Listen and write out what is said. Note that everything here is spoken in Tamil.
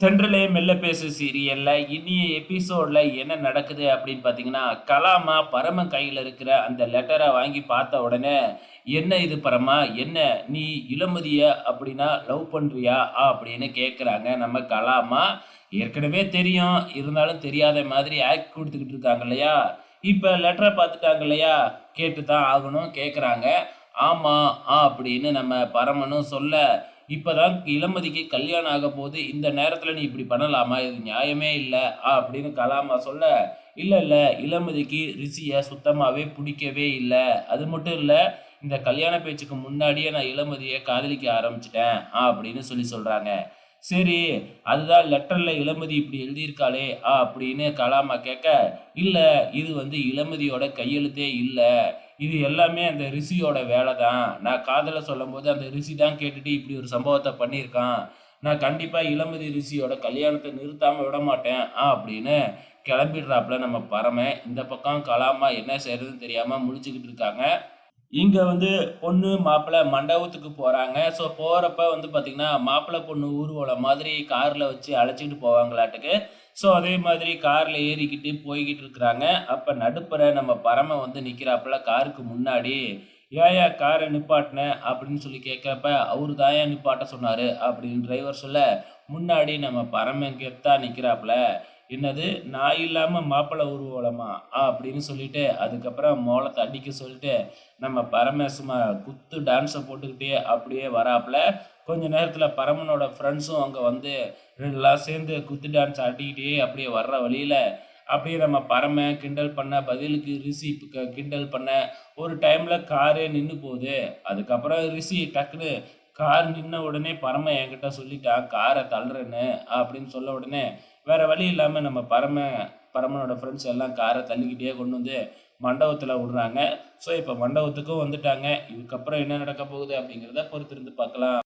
தென்றலே மெல்ல பேசு சீரியல்ல. இனிய எபிசோட்ல என்ன நடக்குது அப்படின்னு பார்த்தீங்கன்னா கலாமா பரம கையில் இருக்கிற அந்த லெட்டரை வாங்கி பார்த்த உடனே என்ன இது பரமா? என்ன? நீ இளமதிய அப்படின்னா லவ் பண்றியா? அப்படின்னு கேட்குறாங்க நம்ம கலாமா. ஏற்கனவே தெரியும். இருந்தாலும் தெரியாத மாதிரி ஆக்ட் கொடுத்துக்கிட்டு இருக்காங்க இல்லையா? இப்போ லெட்டரை பார்த்துட்டாங்க இல்லையா? கேட்டு தான் ஆகணும் கேட்குறாங்க ஆமாம் ஆ அப்படின்னு நம்ம பரமனும் சொல்ல இப்போதான் இளமதிக்கு கல்யாணம் ஆக போது இந்த நேரத்தில் நீ இப்படி பண்ணலாமா? இது நியாயமே இல்லை. அப்படின்னு கலாமா சொல்ல இல்லை இல்லை இளமதிக்கு ரிஷியை சுத்தமாகவே பிடிக்கவே இல்லை. அது மட்டும் இல்லை இந்த கல்யாண பேச்சுக்கு முன்னாடியே நான் இளமதியை காதலிக்க ஆரம்பிச்சிட்டேன். அப்படின்னு சொல்லி சொல்கிறாங்க சரி அதுதான் லெட்டரில் இளமதி இப்படி எழுதியிருக்காளே ஆ அப்படின்னு கலாமா கேட்க இல்லை இது வந்து இளமதியோட கையெழுத்தே இல்லை. இது எல்லாமே அந்த ரிஷியோட வேலை தான் நான் காதலை சொல்லும்போது அந்த ரிஷி தான் கேட்டுட்டு இப்படி ஒரு சம்பவத்தை பண்ணியிருக்கான். நான் கண்டிப்பாக இளமதி ரிஷியோட கல்யாணத்தை நிறுத்தாமல் விட மாட்டேன் ஆ அப்படின்னு கிளம்பிடுறாப்புல நம்ம பறமை இந்த பக்கம் கலாமா என்ன செய்யறதுன்னு தெரியாமல் முழிச்சுக்கிட்டு இருக்காங்க. இங்கே வந்து பொண்ணு மாப்பிள்ளை மண்டபத்துக்கு போகிறாங்க ஸோ போகிறப்ப வந்து பார்த்திங்கன்னா மாப்பிள்ளை பொண்ணு ஊர்வலம் மாதிரி காரில் வச்சு அழைச்சிக்கிட்டு போவாங்களாட்டுக்கு. ஸோ அதே மாதிரி காரில் ஏறிக்கிட்டு போய்கிட்டு இருக்கிறாங்க. அப்போ நடுப்புற நம்ம பரம வந்து நிற்கிறாப்புல காருக்கு முன்னாடி ஏயா காரை நிப்பாட்டின? அப்படின்னு சொல்லி கேட்குறப்ப அவரு தான் ஏன் நிப்பாட்ட சொன்னார்? அப்படின்னு டிரைவர் சொல்ல முன்னாடி நம்ம பறமை கெத்தா நிற்கிறாப்புல என்னது? நான் இல்லாமல் மாப்பிள்ளை ஊர்வலமா? அப்படின்னு சொல்லிட்டு அதுக்கப்புறம் மோளத்தை அடிக்க சொல்லிட்டு நம்ம பரமேசமா குத்து டான்ஸை போட்டுக்கிட்டே அப்படியே வராப்புல. கொஞ்ச நேரத்தில் பரமனோட ஃப்ரெண்ட்ஸும் அங்கே வந்து எல்லாம் சேர்ந்து குத்து டான்ஸ் ஆடிக்கிட்டே அப்படியே வர்ற வழியில் அப்படியே நம்ம பரம கிண்டல் பண்ண பதிலுக்கு ரிஷி கிண்டல் பண்ண ஒரு டைமில் காரே நின்று போகுது. அதுக்கப்புறம் ரிஷி டக்குன்னு கார் நின்ன உடனே பரம என்கிட்ட சொல்லிட்டான் காரை தள்ளுறேன்னு அப்படின்னு சொல்ல உடனே வேற வழி இல்லாமல் நம்ம பரம பரமனோட ஃப்ரெண்ட்ஸ் எல்லாம் காரை தள்ளிக்கிட்டே கொண்டு வந்து மண்டபத்தில் விடுறாங்க. ஸோ இப்போ மண்டபத்துக்கும் வந்துட்டாங்க. இதுக்கப்புறம் என்ன நடக்க போகுது அப்படிங்கிறத பொறுத்திருந்து பார்க்கலாம்.